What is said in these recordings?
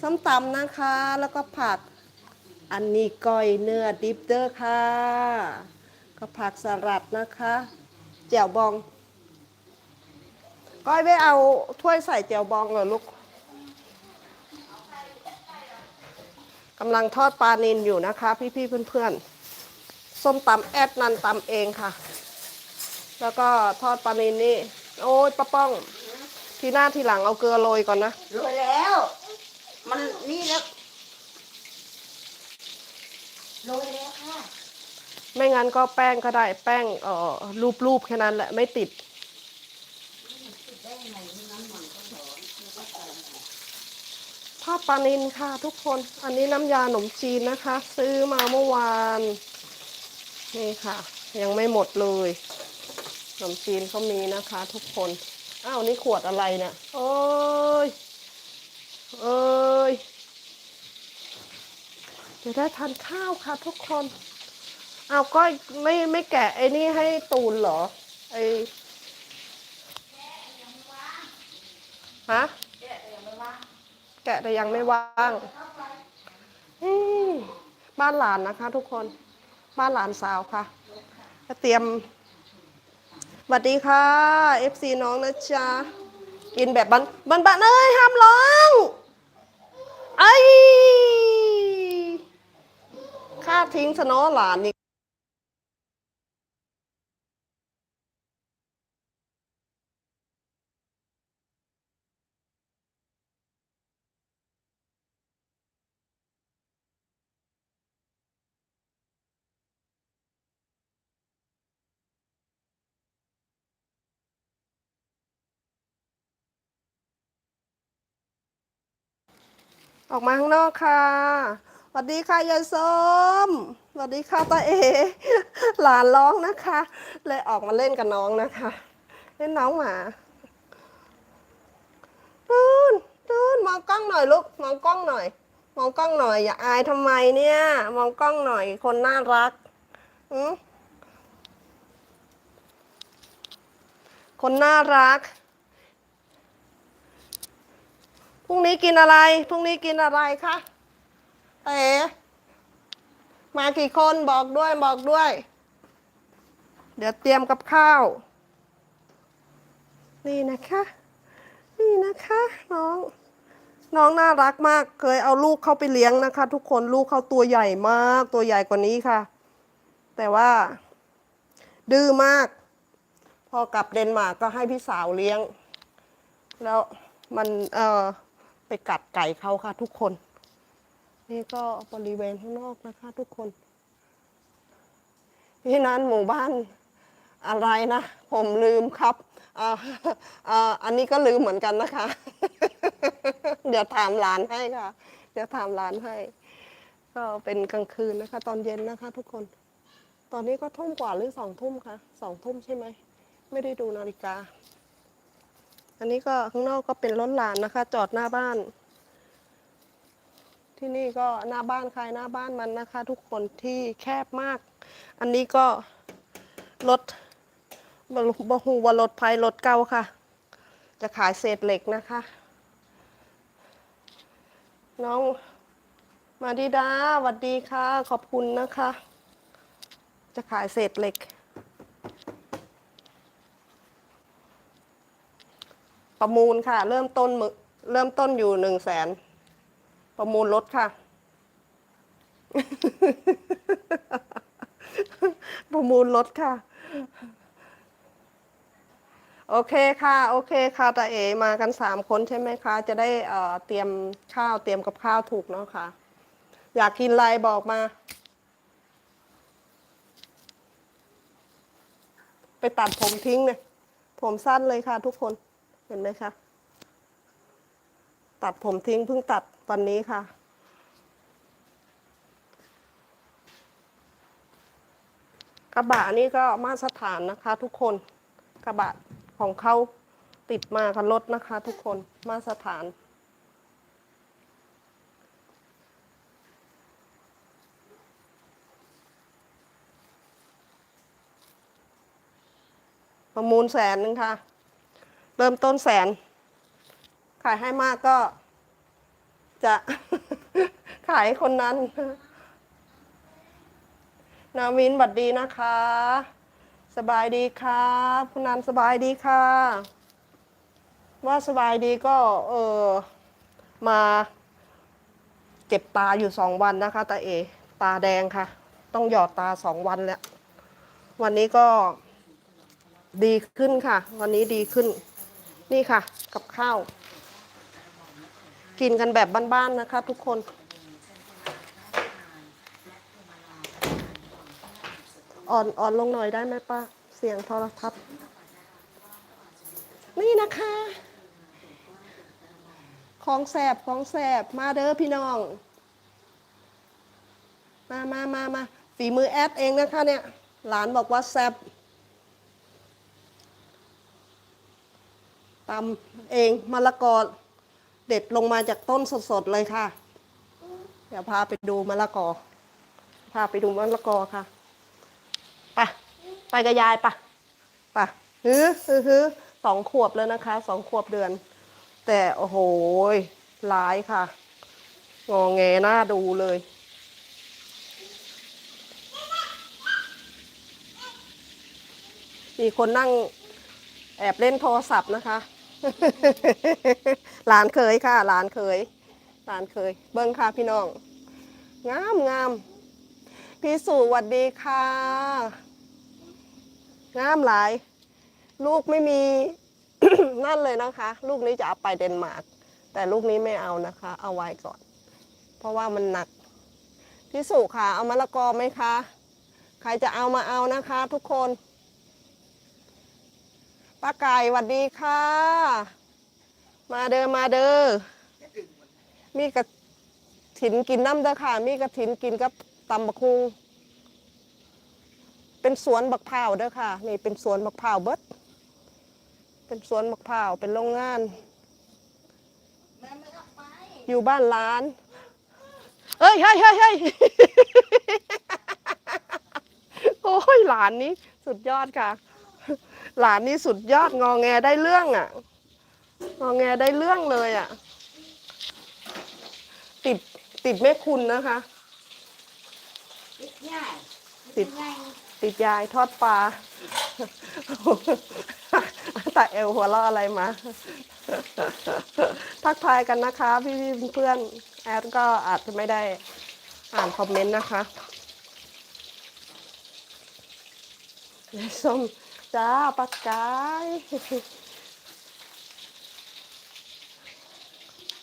ส้มตำนะคะ แล้วก็ผักอันนี้ก้อยเนื้อดิบเดอร์ค่ะ ก็ผักสลัดนะคะ แจ่วบอง ก้อยไม่เอาถ้วยใส่แจ่วบองเหรอลูกกำลังทอดปลานินอยู่นะคะ พี่ๆเพื่อนๆ ส้มตำแอดนันตำเองค่ะ แล้วก็ทอดปลานินนี่ โอ้ยป้าป้อง ทีหน้าทีหลังเอาเกลือโรยก่อนนะรยแล้ว มันนี่แล้วรยแล้วค่ะ ไม่งั้นก็แป้งก็ได้แป้งเอ่อรูปๆแค่นั้นแหละไม่ติดได้ไงน้ำมันก็ร้อนแล้วก็ใส่ทอดปลานินค่ะทุกคน อันนี้น้ำยาหนมจีนนะคะ ซื้อมาเมื่อวาน นี่ค่ะ ยังไม่หมดเลยขนมจีนเขามีนะคะ ทุกคน อ้าวนี่ขวดอะไรเนี่ยโอ้ย เอ้ยเดี๋ยวได้ทานข้าวค่ะทุกคน เอาก็ไม่ไม่แกะไอ้นี่ให้ตูนเหรอ ไอฮะ แกะแต่ยังไม่ว่างบ้านหลานนะคะ ทุกคน บ้านหลานสาวค่ะก็เตรียมสวัสดีค่ะ FC น้องนะจ๊ะกินแบบบันบันบันเอ้ยห้ามร้อง ไอ้ค่าทิ้งสนอหลานนี่ ออกมาข้างนอกค่ะสวัสดีค่ะยายส้มสวัสดีค่ะตาเอ หลานร้องนะคะ เลยออกมาเล่นกับน้องนะคะ เล่นน้องหมาตูนตูนมองกล้องหน่อยลูกมองกล้องหน่อย มองกล้องหน่อย อย่าอายทำไมเนี่ย มองกล้องหน่อย คนน่ารักอืมคนน่ารัก พรุ่งนี้กินอะไร พรุ่งนี้กินอะไรคะเต๋มากี่คนบอกด้วยบอกด้วย เดี๋ยวเตรียมกับข้าว นี่นะคะ นี่นะคะน้อง น้องน่ารักมาก เคยเอาลูกเข้าไปเลี้ยงนะคะ ทุกคนลูกเขาตัวใหญ่มาก ตัวใหญ่กว่านี้ค่ะ แต่ว่า ดื้อมาก พอกลับเดนมาร์กก็ให้พี่สาวเลี้ยง แล้วมันเออ ไปกัดไก่เขาค่ะ ทุกคน นี่ก็บริเวณข้างนอกนะคะ ทุกคนที่นั้นหมู่บ้านอะไรนะ ผมลืมครับอ่าอ่าอันนี้ก็ลืมเหมือนกันนะคะ เดี๋ยวถามหลานให้ค่ะ เดี๋ยวถามหลานให้ ก็เป็นกลางคืนนะคะ ตอนเย็นนะคะ ทุกคน ตอนนี้ก็ทุ่มกว่าหรือสองทุ่มคะสองทุ่มใช่ไหม ไม่ได้ดูนาฬิกา อันนี้ก็ข้างนอกก็เป็นรถหลานนะคะ จอดหน้าบ้าน ที่นี่ก็หน้าบ้านใครหน้าบ้านมันนะคะ ทุกคนที่แคบมาก อันนี้ก็รถบบฮูว่ารถไฟรถเก่าค่ะ จะขายเศษเหล็กนะคะ น้องมาดิดาสวัสดีค่ะ ขอบคุณนะคะ จะขายเศษเหล็ก ประมูลค่ะ เริ่มต้นมือเริ่มต้นอยู่หนึ่งแสนประมูลรถค่ะ ประมูลรถค่ะ โอเคค่ะ โอเคค่ะตาเอมากันสามคนใช่ไหมคะ จะได้เอ่อเตรียมข้าวเตรียมกับข้าวถูกเนาะค่ะ อยากกินอะไรบอกมา ไปตัดผมทิ้งเลยผมสั้นเลยค่ะทุกคน เห็นไหมคะ ตัดผมทิ้งเพิ่งตัดวันนี้ค่ะ กระบะนี่ก็มาตรฐานนะคะ ทุกคน กระบะของเขาติดมากับรถนะคะ ทุกคน มาตรฐานประมูลแสนหนึ่งค่ะ เริ่มต้นแสน ขายให้มากก็ จะ ขายคนนั้น นาวินบัดดีนะคะ สบายดีครับคุณนันสบายดีค่ะ ว่าสบายดีก็ เออ มาเจ็บตาอยู่สองวันนะคะตาเอ ตาแดงค่ะ ต้องหยอดตาสองวันแล้ว วันนี้ก็ดีขึ้นค่ะ วันนี้ดีขึ้น นี่ค่ะ กับข้าว กินกันแบบบ้านๆนะคะ ทุกคนอ่อนอ่อนลงหน่อยได้ไหมป้า เสียงโทรทัศน์นี่นะคะ ของแสบของแสบมาเด้อพี่น้อง มามามามาฝีมือแอดเองนะคะเนี่ย หลานบอกว่าแซบ ตำเองมะละกอเด็ดลงมาจากต้นสดๆเลยค่ะ เดี๋ยวพาไปดูมะละกอ พาไปดูมะละกอค่ะไปไปกับยายปะปะฮือฮือฮือสองขวบแล้วนะคะสองขวบเดือน แต่โอ้โหร้ายค่ะ งอแงหน้าดูเลยมีคนนั่งแอบเล่นโทรศัพท์นะคะ หลานเคยค่ะ หลานเคย หลานเคย เบิ้งค่ะพี่น้อง งามงามพี่สุหวัดดีค่ะ งามหลาย ลูกไม่มี นั่นเลยนะคะ ลูกนี้จะเอาไปเดนมาร์กแต่ลูกนี้ไม่เอานะคะ เอาไว้ก่อน เพราะว่ามันหนักพี่สุค่ะ เอามะละกอไหมคะ ใครจะเอามาเอานะคะ ทุกคน ป้าไก่หวัดดีค่ะ มาเด้อมาเด้อมีกระถินกินน้ำเด้อค่ะ มีกระถินกินกับตำบักคุงเป็นสวนบักพร้าวเด้อค่ะ นี่เป็นสวนบักพร้าวเบิดเป็นสวนบักพร้าวเป็นโรงงาน อยู่บ้านล้านเฮ้ยเฮ้ยเฮ้ยเฮ้ยโอ้ยหลานนี้สุดยอดค่ะ หลานนี้สุดยอดงอแงได้เรื่องอะ งอแงได้เรื่องเลยอะ ติดติดแม่คุณนะคะ ติดง่ายติดง่ายติดยายทอดปลาแต่เอวหัวเราะอะไรมา ทักทายกันนะคะ พี่ๆเพื่อนๆแอดก็อาจจะไม่ได้อ่านคอมเมนต์นะคะยายส้ม จ้าปักกาย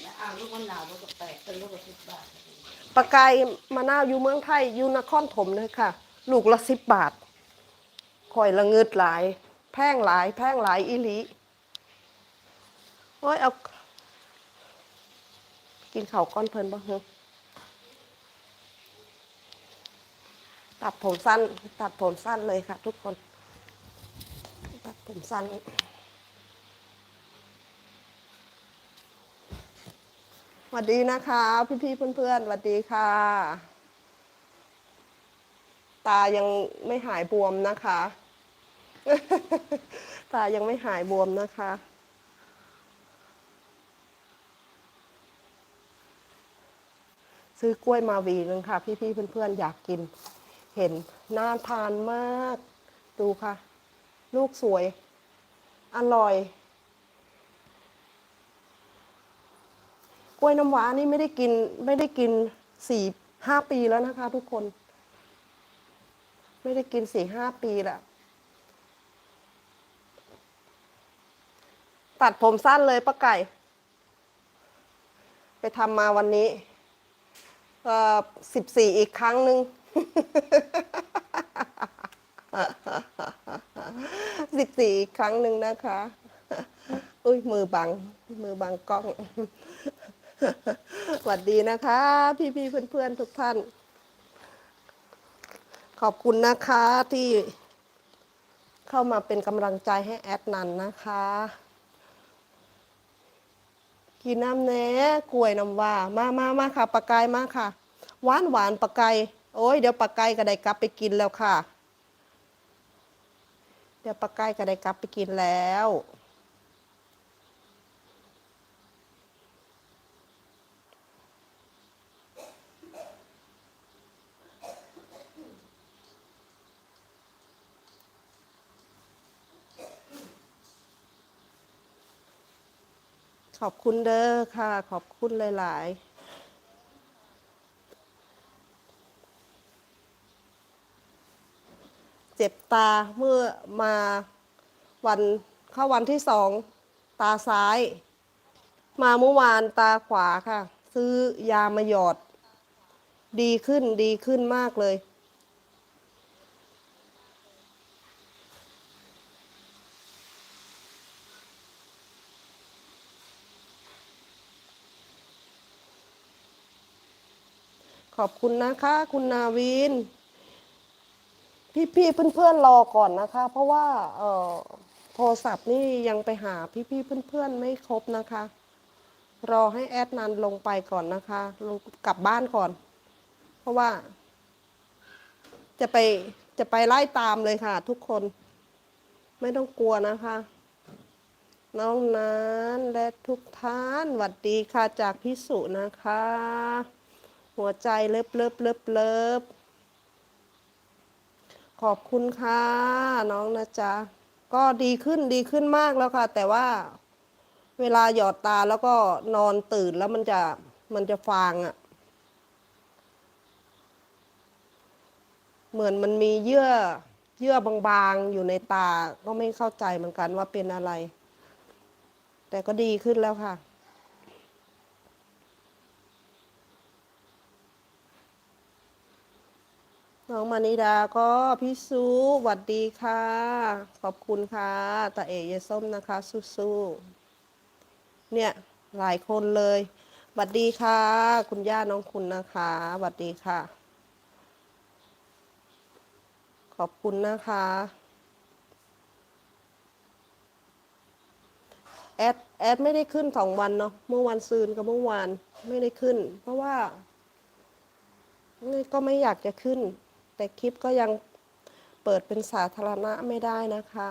แล้วเอาลูกมะนาวลูกกระแปะเป็นลูกกระสิบบาทปลากายมะนาวอยู่เมืองไทยอยู่นครถมเลยค่ะ ลูกละสิบบาทคอยละเงิดหลาย แพงหลาย แพงหลายอีหลีโอ้ยเอากินข้าวก้อนเพลินบ้างเฮะตัดผมสั้น ตัดผมสั้นเลยค่ะ ทุกคนตัด ผมสั้นสวัสดีนะคะ พี่ๆเพื่อนๆสวัสดีค่ะ ตายังไม่หายบวมนะคะ ตายังไม่หายบวมนะคะซื้อกล้วยมาวีหนึงค่ะ พี่ๆเพื่อนๆอยากกิน เห็นน่าทานมาก ดูค่ะ ลูกสวย อร่อย กล้วยน้ำว้านี่ไม่ได้กินไม่ได้กินสี่ห้าปีแล้วนะคะ ทุกคน ไม่ได้กินสี่ห้าปีแล้วตัดผมสั้นเลยป้าไก่ ไปทำมาวันนี้สิบสี่อีกครั้งหนึ่ง สิบสี่อีกครั้งหนึ่งนะคะ อุ้ยมือบัง มือบังกล้อง สวัสดีนะคะ พี่พี่ๆเพื่อนทุกท่าน ขอบคุณนะคะที่เข้ามาเป็นกำลังใจให้แอดนันนะคะกินน้ำแหน่กล้วยน้ำว่า มามามาค่ะปลากายมาค่ะ หวานหวานปลากายโอ้ยเดี๋ยวปลากายก็ได้กลับไปกินแล้วค่ะ ดี๋ยวปลาไก่ก็ได้กลับไปกินแล้วขอบคุณเด้อค่ะ ขอบคุณหลาย ๆ เจ็บตาเมื่อมาวันเข้าวันที่สองตาซ้าย มาเมื่อวานตาขวาค่ะ ซื้อยามาหยอด ดีขึ้นดีขึ้นมากเลย ขอบคุณนะคะ คุณนาวิน พี่ๆเพื่อนๆรอก่อนนะคะ เพราะว่าเอ่อโทรศัพท์นี่ยังไปหาพี่ๆเพื่อนๆไม่ครบนะคะ รอให้แอดนันลงไปก่อนนะคะลงกลับบ้านก่อน เพราะว่า จะไปจะไปไล่ตามเลยค่ะ ทุกคน ไม่ต้องกลัวนะคะ น้องนั้นและทุกท่านหวัดดีค่ะจากพิสุนะคะ หัวใจเลิบเลิบเลิบเลิบ ขอบคุณค่ะน้องนะจ๊ะ ก็ดีขึ้นดีขึ้นมากแล้วค่ะ แต่ว่าเวลาหยอดตาแล้วก็นอนตื่นแล้วมันจะมันจะฟางอะ่ะ เหมือนมันมีเยื่อเยื่อบางๆอยู่ในตาก็ไม่เข้าใจเหมือนกันว่าเป็นอะไร แต่ก็ดีขึ้นแล้วค่ะ น้องมานิดาก็พี่ซูหวัดดีค่ะ ขอบคุณค่ะตาเอ๋ยส้มนะคะสู้ๆเนี่ยหลายคนเลยหวัดดีค่ะ คุณย่าน้องคุณนะคะหวัดดีค่ะ ขอบคุณนะคะ แอดแอดไม่ได้ขึ้นสองวันเนาะเมื่อวันซืนกับเมื่อวานไม่ได้ขึ้น เพราะว่าก็ไม่อยากจะขึ้น แต่คลิปก็ยังเปิดเป็นสาธารณะไม่ได้นะคะ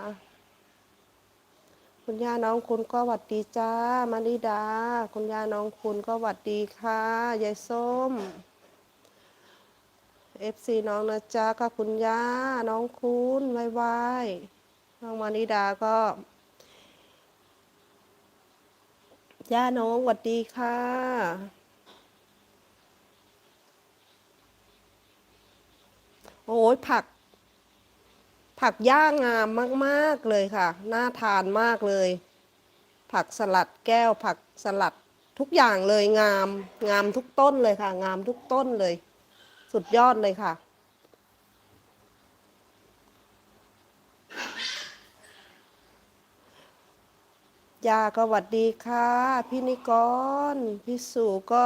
คุณย่าน้องคุณก็หวัดดีจ้ามาริดา คุณย่าน้องคุณก็หวัดดีค่ะยายส้ม FC น้องนะจ๊ะก็คุณย่าน้องคุณไวไวน้องมานิดาก็ย่าน้องหวัดดีค่ะ โอ้ยผัก ผักย่างงามมากๆเลยค่ะ น่าทานมากเลย ผักสลัดแก้ว ผักสลัดทุกอย่างเลยงาม งามทุกต้นเลยค่ะ งามทุกต้นเลย สุดยอดเลยค่ะ ยาก็หวัดดีค่ะ พี่นิกร พี่สุก็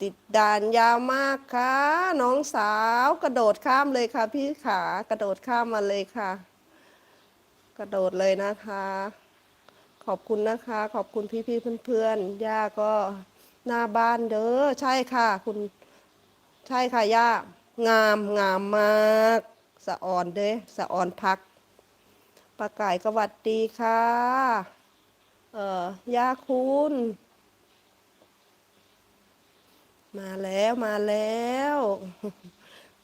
ติดด่านยาวมากค่ะ น้องสาวกระโดดข้ามเลยค่ะ พี่ขากระโดดข้ามมาเลยค่ะ กระโดดเลยนะคะ ขอบคุณนะคะ ขอบคุณพี่ๆเพื่อนๆย่าก็หน้าบ้านเด้อใช่ค่ะ คุณ ใช่ค่ะย่างามงามมากสะออนเด้สะออนพักปลาไก่ก็วัดดีค่ะ เอ่อย่าคุณ มาแล้วมาแล้ว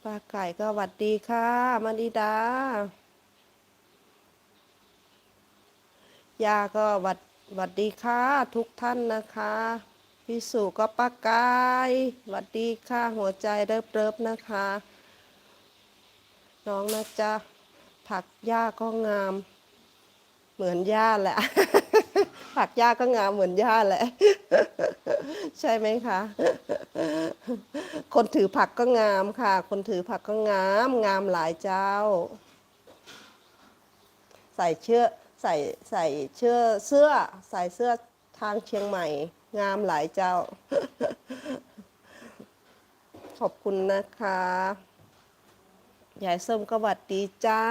ปลาไก่ก็หวัดดีค่ะมาดิดายาก็หวัดหวัดดีค่ะทุกท่านนะคะพี่สุก็ป้ากายหวัดดีค่ะหัวใจเริบๆนะคะ น้องนะจ๊ะผักหญ้าก็งาม เหมือนหญ้าแหละ ผักหญ้าก็งามเหมือนหญ้าแหละ ใช่ไหมคะ คนถือผักก็งามค่ะ คนถือผักก็งาม งามหลายเจ้า ใส่เชือใส่ใส่เชือเสื้อ ใส่เสื้อทางเชียงใหม่ งามหลายเจ้า ขอบคุณนะคะยายส้มก็หวัดดีจ้า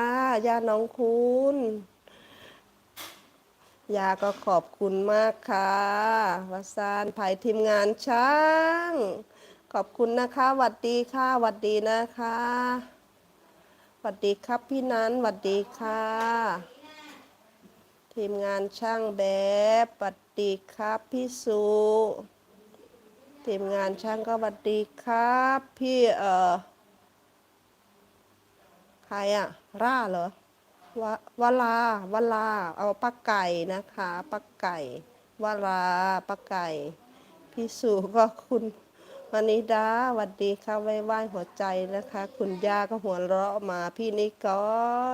ย่าน้องคุณ ยาก็ขอบคุณมากค่ะวสานภัยทีมงานช่าง ขอบคุณนะคะหวัดดีค่ะหวัดดีนะคะหวัดดีครับพี่นันหวัดดีค่ะ ทีมงานช่างแบบหวัดดีครับพี่สุทีมงานช่างก็หวัดดีครับพี่เอ่อใครอะร่าเหรอ วะวลาวลา เอาปักไก่นะคะปักไก่วลาปักไก่พี่สุก็คุณวนิดาสวัสดีค่ะไหว้ไหว้หัวใจนะคะ คุณย่าก็หัวเราะมาพี่นิก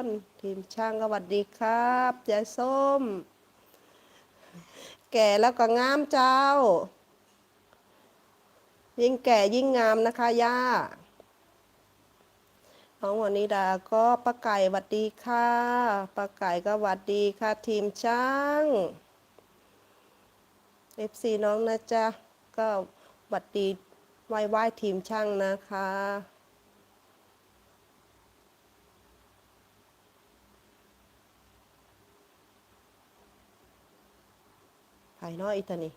รทีมช่างก็สวัสดีครับยายส้ม แก่แล้วก็งามเจ้า ยิ่งแก่ยิ่งงามนะคะย่า น้องวานิดาก็ป้าไก่หวัดดีค่ะป้าไก่ก็หวัดดีค่ะทีมช่างเอฟซีน้องนะจ๊ะก็หวัดดีไหว้ไหว้ทีมช่างนะคะภายนอกอีตานี่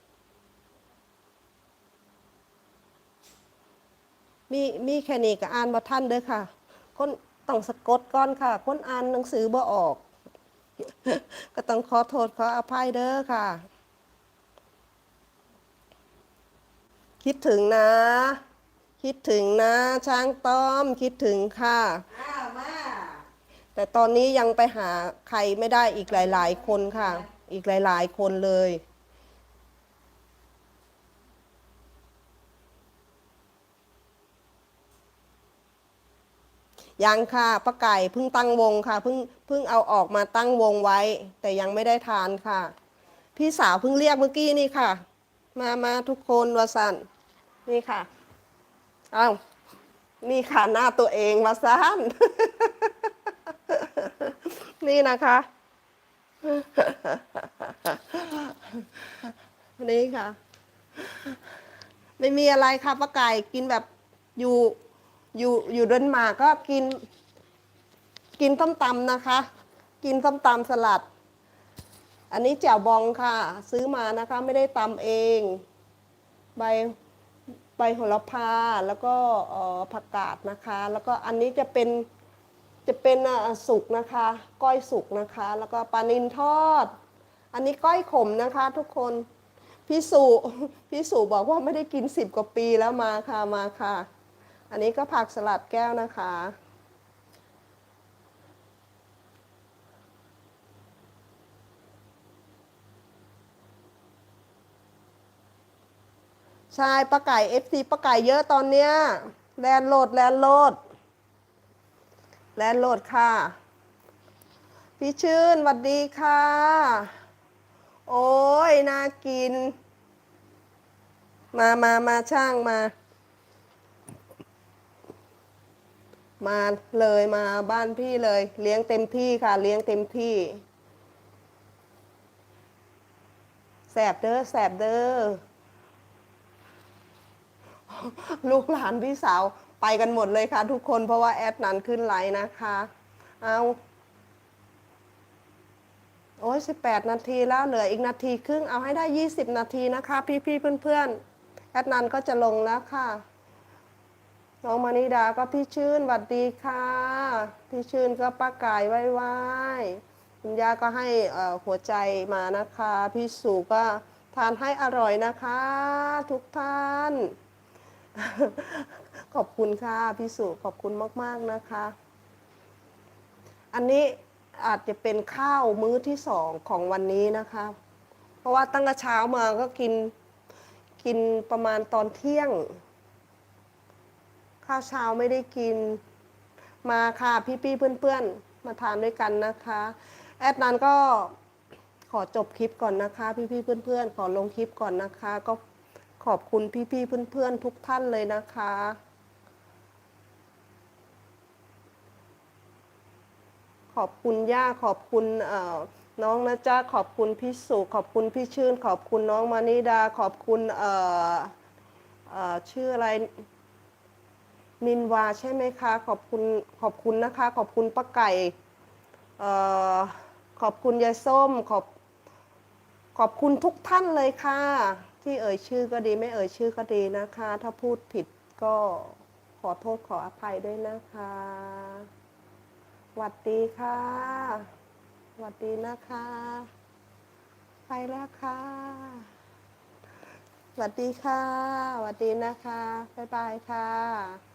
มีมีแค่นี้ก็อ่านบ่ท่านเด้อค่ะ คนต้องสะกดก่อนค่ะ คนอ่านหนังสือบ่ออก ก็ต้องขอโทษขออภัยเด้อค่ะ คิดถึงนะ คิดถึงนะ ช้างต้อมคิดถึงค่ะอ้ามาแต่ตอนนี้ยังไปหาใครไม่ได้อีกหลาย ๆ คนค่ะ อีกหลาย ๆ คนเลย ยังค่ะป้าไก่เพิ่งตั้งวงค่ะเพิ่งเพิ่งเอาออกมาตั้งวงไว้ แต่ยังไม่ได้ทานค่ะ พี่สาวเพิ่งเรียกเมื่อกี้นี่ค่ะ มามาทุกคนวาสันนี่ค่ะเอานี่ค่ะหน้าตัวเองวาสันนี่นะคะนี่ค่ะ ไม่มีอะไรค่ะป้าไก่กินแบบอยู่ อยู่อยู่เดนมาร์กก็กิน กินต้มตำนะคะ กินต้มตำสลัด อันนี้แจ่วบองค่ะ ซื้อมานะคะไม่ได้ตำเอง ใบใบโหระพาแล้วก็ผักกาดนะคะ แล้วก็อันนี้จะเป็นจะเป็นสุกนะคะ ก้อยสุกนะคะ แล้วก็ปลานินทอด อันนี้ก้อยขมนะคะทุกคนพี่สุพี่สุบอกว่าไม่ได้กินสิบกว่าปีแล้วมาค่ะมาค่ะ อันนี้ก็ผักสลัดแก้วนะคะ ใช่ปลาไก่เอฟซีปลาไก่เยอะตอนเนี้ยแลนโหลดแลนโหลดแลนโหลดค่ะ พี่ชื่นหวัดดีค่ะ โอ้ยน่ากิน มามามาช่างมา มาเลยมาบ้านพี่เลย เลี้ยงเต็มที่ค่ะ เลี้ยงเต็มที่แสบเด้อแสบเด้อลูกหลานพี่สาวไปกันหมดเลยค่ะ ทุกคนเพราะว่าแอดนั้นขึ้นไลน์นะคะ เอาโอ้ยสิบแปดนาทีแล้วเหลืออีกนาทีครึ่งเอาให้ได้ยี่สิบนาทีนะคะ พี่ๆเพื่อนๆแอดนันก็จะลงแล้วค่ะ น้องมานิดาก็พี่ชื่นหวัดดีค่ะ พี่ชื่นก็ป้าไก่ไหว้ไหว้คุณย่าก็ให้หัวใจมานะคะ พี่สุก็ทานให้อร่อยนะคะ ทุกท่าน ขอบคุณค่ะพี่สุขอบคุณมากๆนะคะ อันนี้อาจจะเป็นข้าวมื้อที่สองของวันนี้นะคะ เพราะว่าตั้งแต่เช้ามาก็กินกินประมาณตอนเที่ยง ข้าวเช้าไม่ได้กิน มาค่ะพี่ๆเพื่อนๆ มาทานด้วยกันนะคะ แอดนั้นก็ขอจบคลิปก่อนนะคะ พี่ๆเพื่อนๆ ขอลงคลิปก่อนนะคะ ก็ขอบคุณพี่ๆเพื่อนๆ ทุกท่านเลยนะคะขอบคุณย่าขอบคุณน้องนะจ๊ะขอบคุณพี่สุขอบคุณพี่ชื่น ขอบคุณน้องมานิดา ขอบคุณชื่ออะไร นินวาใช่ไหมคะ ขอบคุณขอบคุณนะคะ ขอบคุณป้าไก่เอ่อขอบคุณยายส้มขอบขอบคุณทุกท่านเลยค่ะ ที่เอ่ยชื่อก็ดีไม่เอ่ยชื่อก็ดีนะคะ ถ้าพูดผิดก็ขอโทษขออภัยด้วยนะคะหวัดดีค่ะหวัดดีนะคะ ไปแล้วค่ะสวัสดีค่ะสวัสดีนะคะบ๊ายบายค่ะ